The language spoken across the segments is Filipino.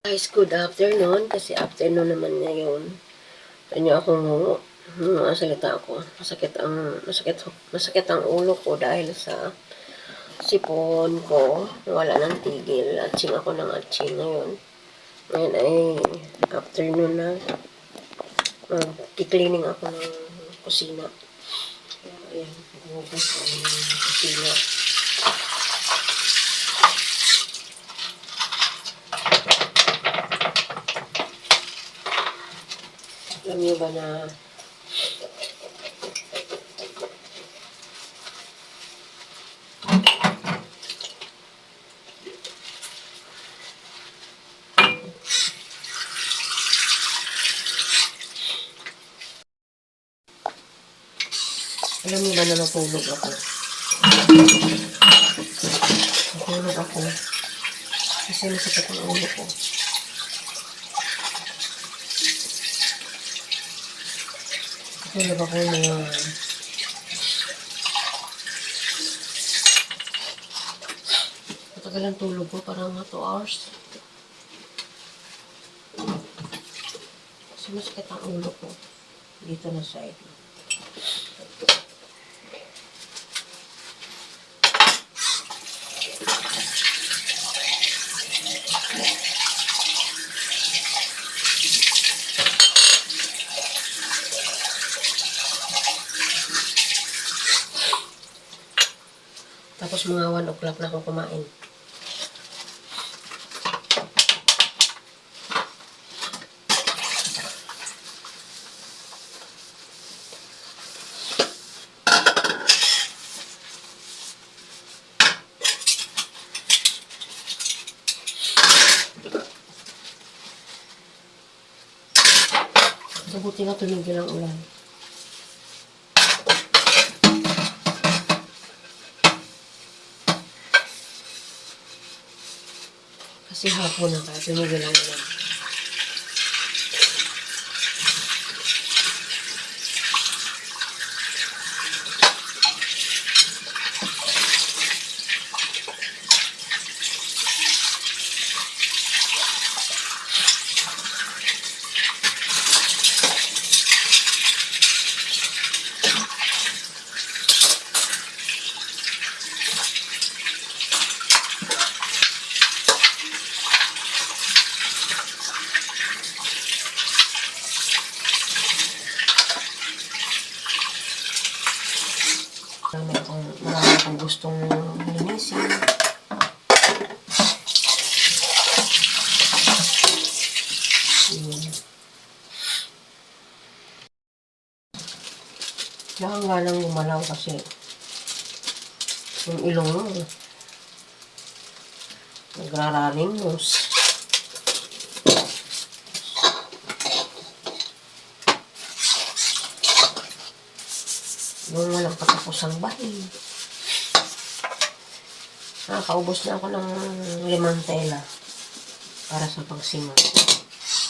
Guys, good afternoon. Kasi afternoon naman ngayon. Tanyo ako ngungo. Mga salita ako. Masakit ang, masakit, masakit ang ulo ko dahil sa sipon ko. Wala nang tigil. Atsing ako ng atsing ngayon. Ngayon ay afternoon na. Mag-cleaning ako ng kusina. Ayan. Bubos ang kusina. Alam niyo ba na Alam niyo ba na natulog ako? Natulog ako. Kasi nasakit ang ulo ko. Natulog ako ngayon. Matagal ang tulog ko, parang mga 2 hours. Kasi masakit ang ulo ko. Dito na side. Tapos mga 1 o'clock na ako kumain. Mabuti nga tumigil ang ulan. Kasi hapon na kaya tumigil ang ulan. Marami akong, marami akong gustong linisin. Yun. Nga lang gumalaw kasi yung ilong mo nagraraning nose. Yung walang katapusang bahay. Nakakaubos na ako ng limang tela para sa pagsima.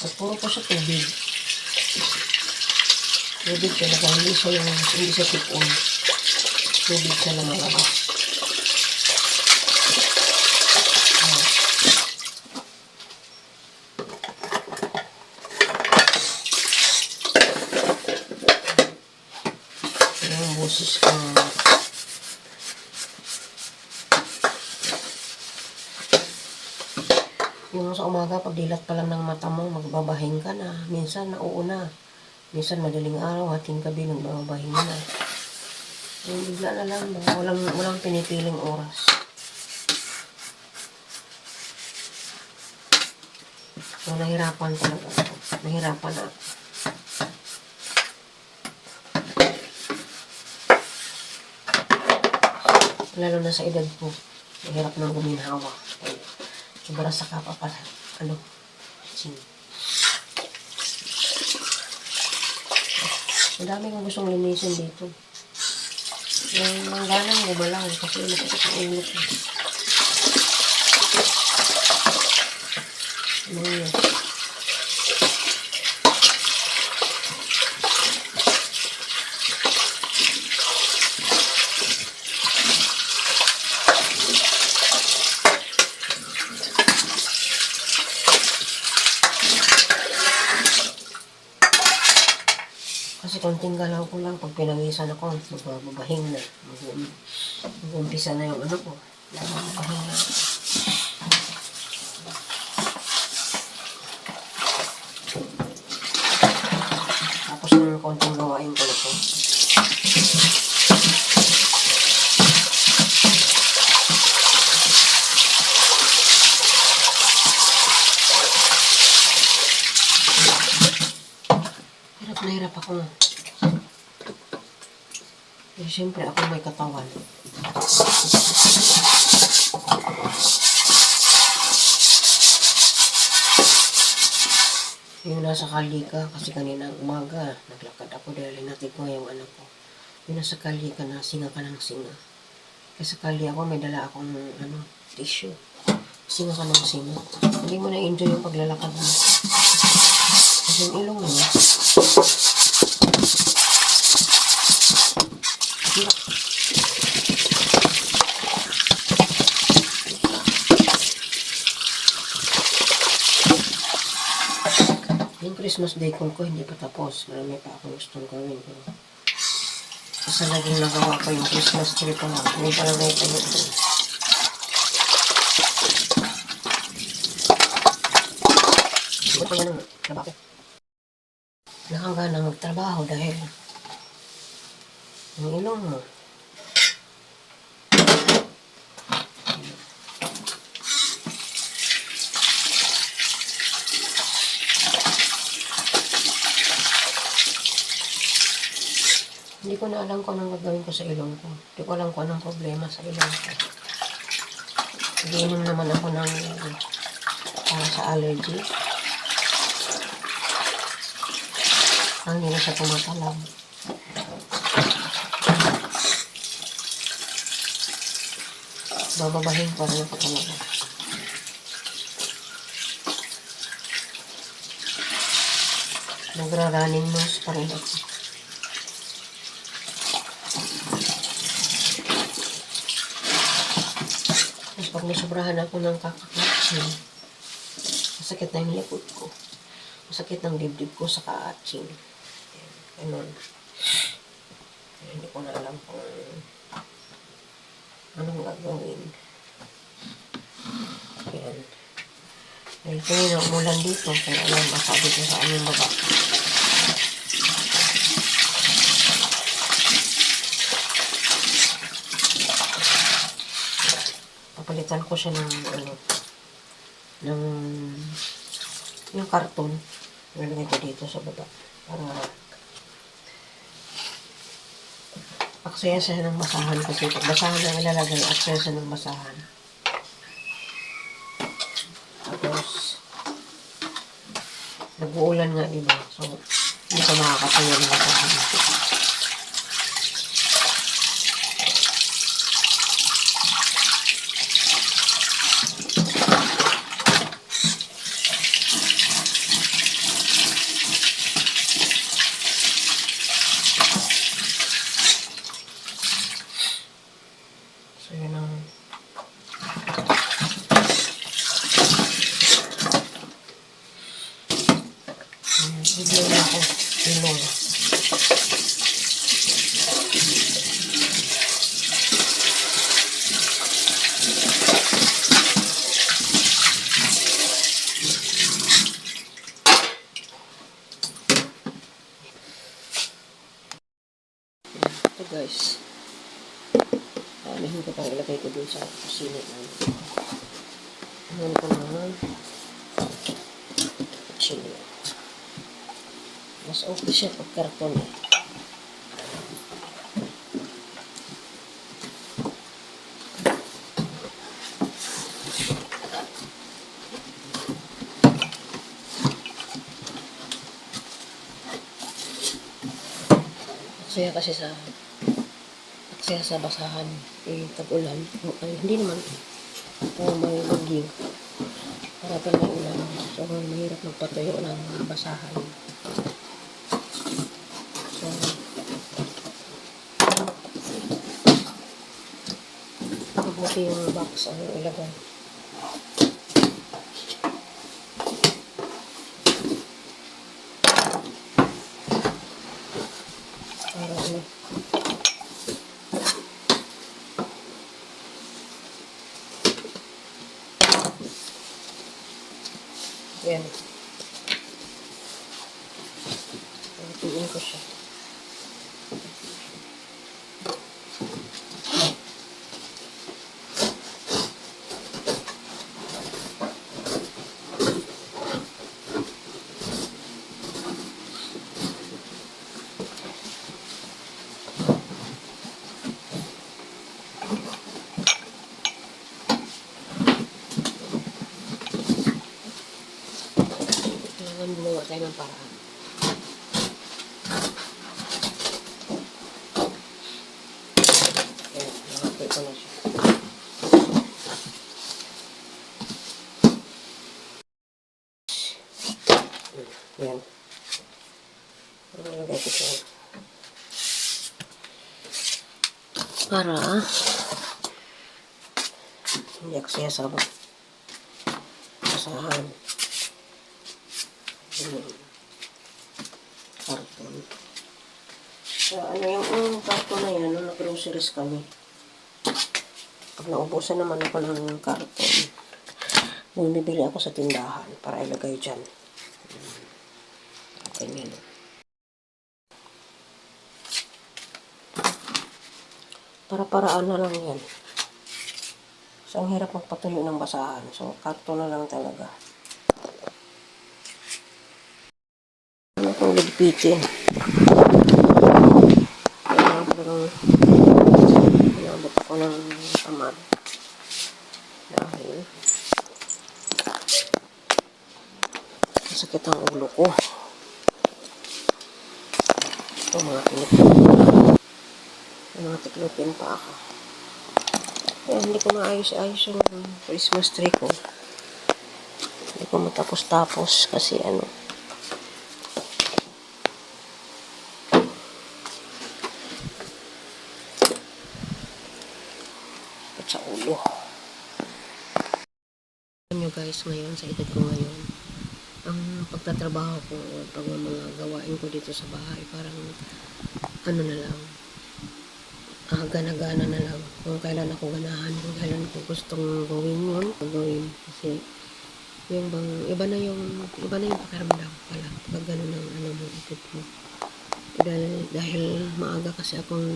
At puro po sa tubig. Tubig talaga, hindi siya yung, hindi siya tipon. Tubig siya na malabas. Yung boses ko. Yung sa umaga, pag dilat pa lang ng mata mo, magbabahing ka na. Minsan, nauuna. Minsan, madaling araw, hating gabi, magbabahing na. Yung bigla na lang, walang, walang pinipiling oras. So, nahirapan talaga ako. Nahirapan na ako. lalo na sa edad ko, mahirap nang guminhawa. Sobra sa kapa pala. Ano? Sing. Ang dami kong gustong linisin dito. Yung ang ganang gumalaw kasi nakikita ang ulo ko. Ano yun? Kasi konting galaw ko lang, pag pinangisan ako, magbabahing na. Mag- Mag-umpisa na yung ano ko. Magbabahing na. Tapos yung konting gawain ko na po. Hirap na hirap ako. Pero siyempre ako may katawan. Yung nasa kalika, kasi kanina umaga, naglakad ako dahil hinatid ko yung anak ko. Yung nasa kalika na singa ka ng singa. Kasi kali ako, may dala akong ano, tissue. Singa ka ng singa. Hindi mo na-enjoy yung paglalakad mo. Kasi yung ilong mo, Yung Christmas decor ko hindi pa tapos. Marami pa akong gustong gawin. Kasi naging nagawa ko yung Christmas tree pa lang. Hindi pa lang naitayo ko. Hindi pa yan ang trabaho. Nakangga na magtrabaho dahil yung ilong mo. Ko na alam kung anong gagawin ko sa ilong ko. Hindi ko alam kung anong problema sa ilong ko. Nagiinom naman ako ng para sa allergy. Ang hindi na siya. Bababahin pa rin ako talaga. Nagra-running nose pa rin ako. Nasobrahan ako ng kakakatsin, masakit na yung likod ko. Masakit ng dibdib ko sa kaatsin. Ayan, Ganun. Kaya Hindi ko na alam kung anong gagawin. Ayan. Dahil kanina umulan dito, kaya alam, masabi ko sa aming baba. Papalitan ko siya ng ano, ng yung karton. Nalagay ko dito sa baba. Para aksaya siya ng basahan kasi pag basahan na ilalagay, aksaya siya ng basahan. Tapos, nag-uulan nga, diba? So, hindi ka makakatayo ng basahan. So, yun ang Hmm, Bigyan na ako ilong. Ito guys. Aanahin ko pang ilagay ko dun sa kusina namin. Ayan ko na chili. Mas eh. Saya kasi sa kaya sa basahan eh tag-ulan. O, ay, hindi naman o may bagyo. Para pa may ulan. So mahirap magpatayo ng basahan so mabuti yung box ang ilagay ng paraan. Ayan, nakapit ko na siya. Ayan. Para hindi ako siya sa basahan. Karton. So, ano yung um, karton na yan, nung nag-groceries kami. Pag naubusan naman ako ng karton, bumibili ako sa tindahan para ilagay dyan. Ganyan. Para-paraan na lang yan. So, ang hirap magpatuloy ng basahan. So, karton na lang talaga. Ligpitin? Kailangan ko ng Inabot ako ng tamad. Dahil masakit ang ulo ko. Ito mga tinipin. Mga tiklopin pa ako. Kaya hindi ko maayos-ayos yung Christmas tree ko. Hindi ko matapos-tapos kasi ano. At sa ulo. Guys, ngayon, sa edad ko ngayon, ang pagtatrabaho ko, pag mga gawain ko dito sa bahay, parang ano na lang, ah, gana-gana na lang. Kung kailan ako ganahan, kung kailan ko gustong gawin yun, gagawin. Kasi, yung bang, iba na yung, iba na yung pakiramdam pala. Pag gano'n ang ano mo, ikot mo. Dahil, dahil maaga kasi akong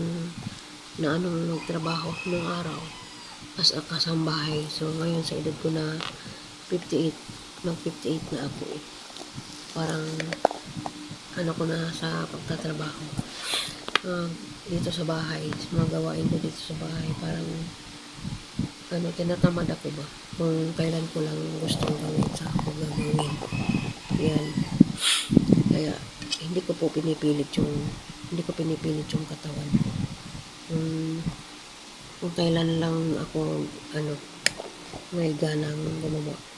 na anong nagtrabaho nung araw as a kasambahay. So, ngayon sa edad ko na 58, mag 58 na ako eh. Parang, ano ko na sa pagtatrabaho. Ah, dito sa bahay, sa mga gawain ko dito sa bahay, parang, ano, tinatamad ako ba? Kung kailan ko lang gustong gawin sa ako gagawin. Yan. Kaya, hindi ko po pinipilit yung, hindi ko pinipilit yung katawan ko. Kung, kung kailan lang ako, ano, may ganang gumawa.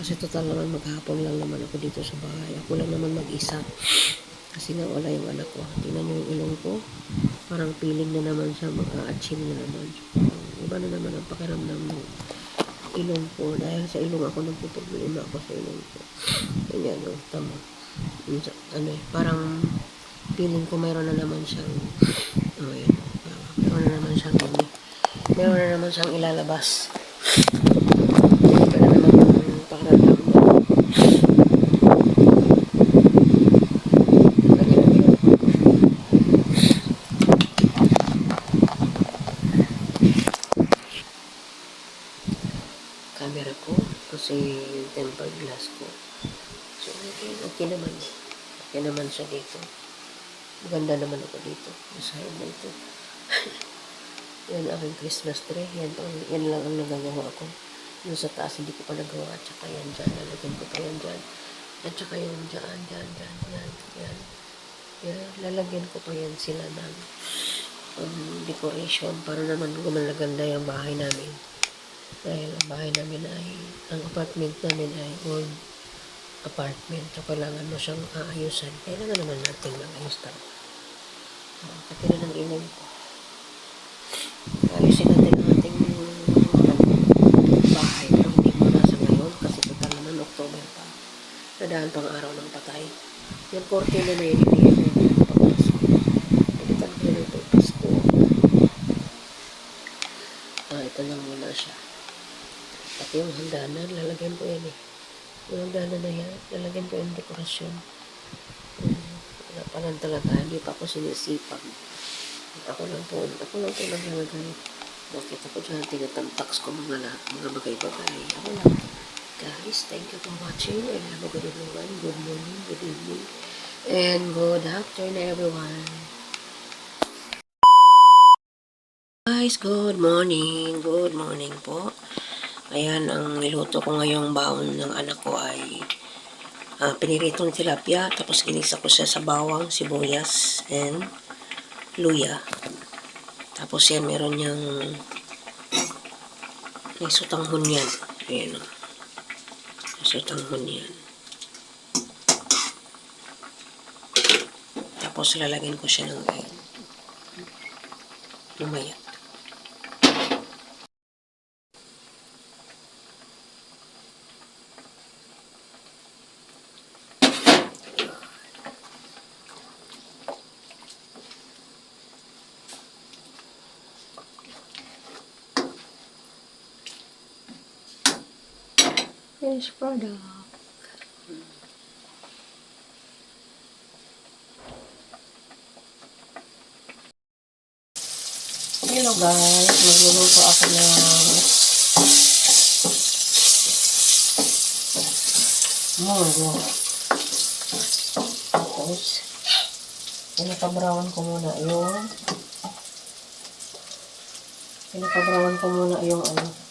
Kasi total naman maghapon lang naman ako dito sa bahay. Ako lang naman mag-isa. Kasi nga wala yung anak ko. Tingnan nyo yung ilong ko. Parang feeling na naman siya mag-a-achieve na naman. Iba na naman ang pakiramdam ng ilong ko. Dahil sa ilong ako nagpuproblema ako sa ilong ko. Ganyan, no? Tama. Ano eh, parang feeling ko mayroon na naman siyang oh, yan. Mayroon na naman siyang ano, mayroon na naman siyang ilalabas. Iba na naman yung pakiramdam niya. Ganyan yun. camera ko kasi yung tempered glass ko. So, okay, okay naman. Okay naman siya dito. Maganda naman ako dito. Masaya na ito. yan aking Christmas tree. Yan, yan lang ang nagagawa ko. Yung sa taas, hindi ko pa nagawa. At saka yan dyan. Lalagyan ko pa yan dyan. At saka yung dyan, dyan, dyan, yan, yan. Yan, lalagyan ko pa yan sila ng um, decoration para naman gumalaganda yung bahay namin dahil ang bahay namin ay, ang apartment namin ay old apartment. So, kailangan mo siyang aayusan. Kailangan naman natin mag-ayos tayo. Uh, pati na ng ilong ko. Ayusin natin ang ating bahay. Pero hindi mo na sa ngayon kasi total naman October pa. Nadaan pang araw ng patay. Yung cortina na yun, hindi yun yung pagpasko. Pagkitan ko yun ito, Pasko. Ah, ito lang muna siya. Pati yung hagdanan, lalagyan ko yan eh. Yung dana na yan, lalagyan ko yung dekorasyon. Hmm, wala pa lang talaga, hindi pa ako sinisipag. Ako lang po, ako lang po naglalagay. Bakit ako dyan, tinatamtax ko mga, la- mga bagay-bagay. Ako lang. Guys, thank you for watching and have a good everyone. Good morning, good evening, and good afternoon everyone. Guys, good morning. Good morning po. Ayan, ang niluto ko ngayong baon ng anak ko ay ah, piniritong tilapia. Tapos ginisa ko siya sa bawang, sibuyas, and luya. Tapos yan, meron niyang may sutanghon yan. Ayan o. May sutanghon yan. Tapos lalagyan ko siya ng egg. Lumaya. Finished product. Hello guys, magluluto ako ng munggo. Tapos, pinakabrawan ko muna yung pinakabrawan ko muna yung ano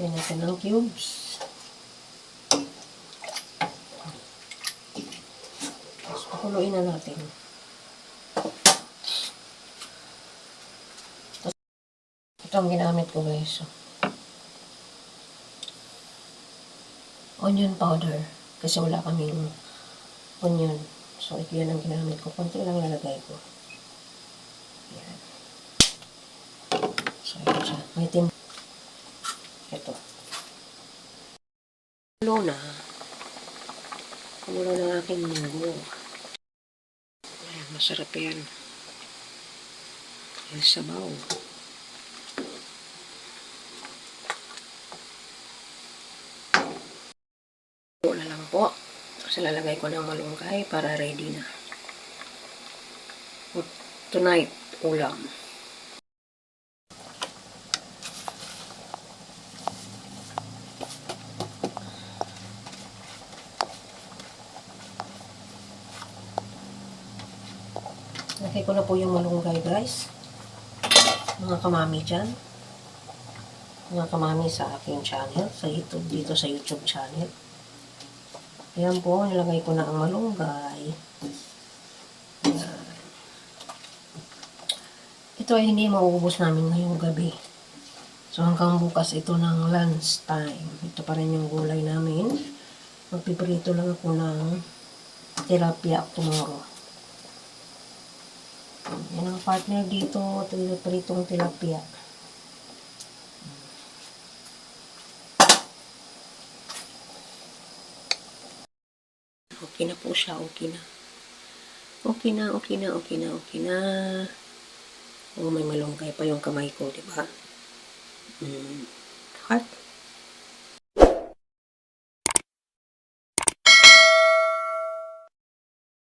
Lagyan natin ng cubes. Tapos pakuluin na natin. Tapos, ito ang ginamit ko guys. Onion powder. Kasi wala kaming onion. So, ito yan ang ginamit ko. Kunti lang lalagay ko. Yan. So, ito siya. May tim ito. Kulo na. Kumulo na aking munggo. Masarap yan. Yung sabaw. Kulo na lang po. Kasi lalagay ko ng malunggay para ready na. Tonight, ulam. Ko na po yung malunggay, guys. Mga kamami dyan. Mga kamami sa aking channel. Sa YouTube, dito sa YouTube channel. Ayan po, nilagay ko na ang malunggay. Ito ay hindi mauubos namin ngayong gabi. So hanggang bukas ito ng lunch time. Ito pa rin yung gulay namin. Magpiprito lang ako ng tilapia tomorrow. Yan ang partner dito, pritong tilapia. Okay na po siya, okay na. Okay na, okay na, okay na, okay na. Oh, may malunggay pa yung kamay ko, di ba? Mm. Heart.